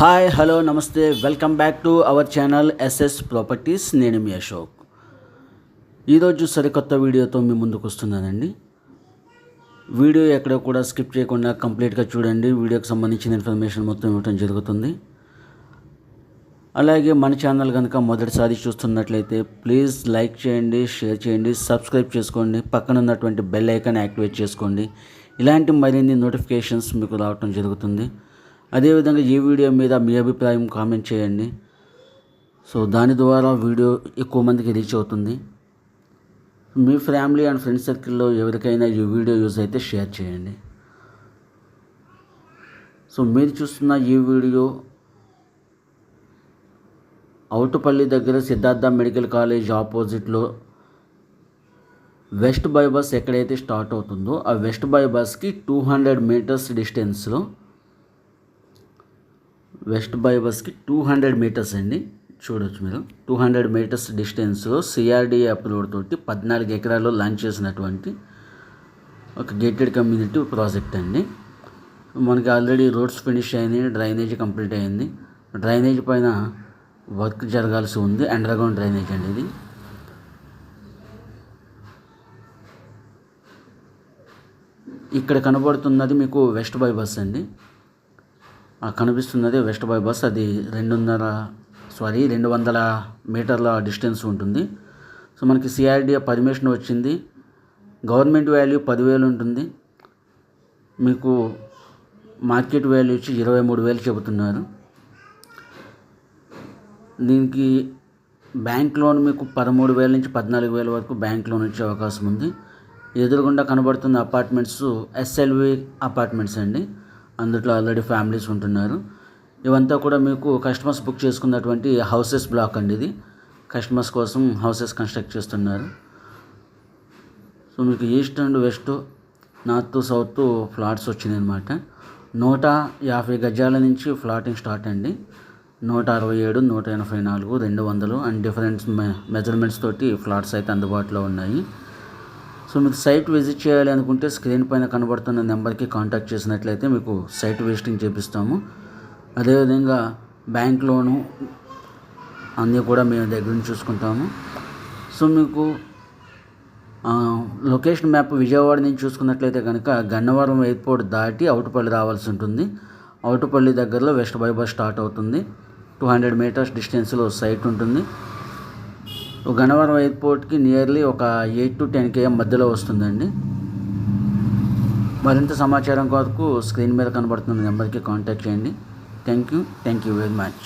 Hi hello namaste. Welcome back to our channel S S properties నేను మీ అశోక్. ఈరోజు సరికొత్త వీడియోతో మీ ముందుకు వస్తున్నానండి. వీడియో ఎక్కడ కూడా స్కిప్ చేయకుండా కంప్లీట్గా చూడండి. వీడియోకి సంబంధించిన ఇన్ఫర్మేషన్ మొత్తం ఇవ్వటం జరుగుతుంది. అలాగే మన ఛానల్ కనుక మొదటిసారి చూస్తున్నట్లయితే ప్లీజ్ లైక్ చేయండి షేర్ చేయండి సబ్స్క్రైబ్ చేసుకోండి పక్కన ఉన్నటువంటి బెల్ ఐకాన్ యాక్టివేట్ చేసుకోండి. ఇలాంటి మరిన్ని నోటిఫికేషన్స్ మీకు రావటం జరుగుతుంది. అదేవిధంగా ఈ వీడియో మీద మీ అభిప్రాయం కామెంట్ చేయండి. సో దాని ద్వారా వీడియో ఎక్కువ మందికి రీచ్ అవుతుంది. మీ ఫ్యామిలీ అండ్ ఫ్రెండ్స్ సర్కిల్లో ఎవరికైనా ఈ వీడియో యూజ్ అయితే షేర్ చేయండి. సో మీరు చూస్తున్న ఈ వీడియో అవుటుపల్లి దగ్గర సిద్ధార్థ మెడికల్ కాలేజ్ ఆపోజిట్లో వెస్ట్ బై బస్ ఎక్కడైతే స్టార్ట్ అవుతుందో ఆ వెస్ట్ బై బస్కి టూ హండ్రెడ్ మీటర్స్ డిస్టెన్స్లో వెస్ట్ బైబస్కి టూ హండ్రెడ్ మీటర్స్ అండి. చూడొచ్చు మీరు. టూ హండ్రెడ్ మీటర్స్ డిస్టెన్స్లో సిఆర్డీ అప్రూవ్ తోటి పద్నాలుగు ఎకరాల్లో లాంచ్ చేసినటువంటి ఒక గేటెడ్ కమ్యూనిటీ ప్రాజెక్ట్ అండి. మనకి ఆల్రెడీ రోడ్స్ ఫినిష్ అయింది డ్రైనేజ్ కంప్లీట్ అయింది. డ్రైనేజ్ పైన వర్క్ జరగాల్సి ఉంది. అండర్గ్రౌండ్ డ్రైనేజ్ అండి ఇది. ఇక్కడ కనబడుతున్నది మీకు వెస్ట్ బై బస్ అండి. కనిపిస్తున్నది వెస్ట్ బై బస్ అది రెండున్నర సారీ రెండు వందల మీటర్ల డిస్టెన్స్ ఉంటుంది. సో మనకి సిఆర్డిఏ పర్మిషన్ వచ్చింది. గవర్నమెంట్ వాల్యూ పదివేలు ఉంటుంది. మీకు మార్కెట్ వాల్యూ వచ్చి ఇరవై మూడు వేలు చెబుతున్నారు. దీనికి బ్యాంక్ లోన్ మీకు పదమూడు వేల నుంచి పద్నాలుగు వేల వరకు బ్యాంక్ లోన్ వచ్చే అవకాశం ఉంది. ఎదురుగుండా కనబడుతున్న అపార్ట్మెంట్స్ ఎస్ఎల్వి అపార్ట్మెంట్స్ అండి. అందులో ఆల్రెడీ ఫ్యామిలీస్ ఉంటున్నారు. ఇవంతా కూడా మీకు కస్టమర్స్ బుక్ చేసుకున్నటువంటి హౌసెస్ బ్లాక్ అండి ఇది. కస్టమర్స్ కోసం హౌసెస్ కన్స్ట్రక్ట్ చేస్తున్నారు. సో మీకు east and west north south flats వచ్చినాయి అనమాట నూట యాభై గజాల నుంచి ఫ్లాటింగ్ స్టార్ట్ అండి. నూట అరవై ఏడు నూట ఎనభై నాలుగు రెండు వందలు అండ్ డిఫరెంట్ మెజర్మెంట్స్ తోటి ఫ్లాట్స్ అయితే అందుబాటులో ఉన్నాయి. సో మీకు సైట్ విజిట్ చేయాలి అనుకుంటే స్క్రీన్ పైన కనబడుతున్న నెంబర్కి కాంటాక్ట్ చేసినట్లయితే మీకు సైట్ విజిటింగ్ చేపిస్తాము. అదేవిధంగా బ్యాంక్ లోను అన్నీ కూడా మేము దగ్గర నుంచి చూసుకుంటాము. సో మీకు లొకేషన్ మ్యాప్ విజయవాడ నుంచి చూసుకున్నట్లయితే కనుక గన్నవరం ఎయిర్పోర్ట్ దాటి అవుటుపల్లి రావాల్సి ఉంటుంది. అవుటుపల్లి దగ్గరలో వెస్ట్ బైపాస్ స్టార్ట్ అవుతుంది. టూ హండ్రెడ్ మీటర్స్ డిస్టెన్స్లో సైట్ ఉంటుంది. గన్నవరం ఎయిర్పోర్ట్కి నియర్లీ ఒక ఎయిట్ టు టెన్ కేఎం మధ్యలో వస్తుందండి. మరింత సమాచారం కొరకు స్క్రీన్ మీద కనబడుతున్న నెంబర్కి కాంటాక్ట్ చేయండి. Thank you thank you very much.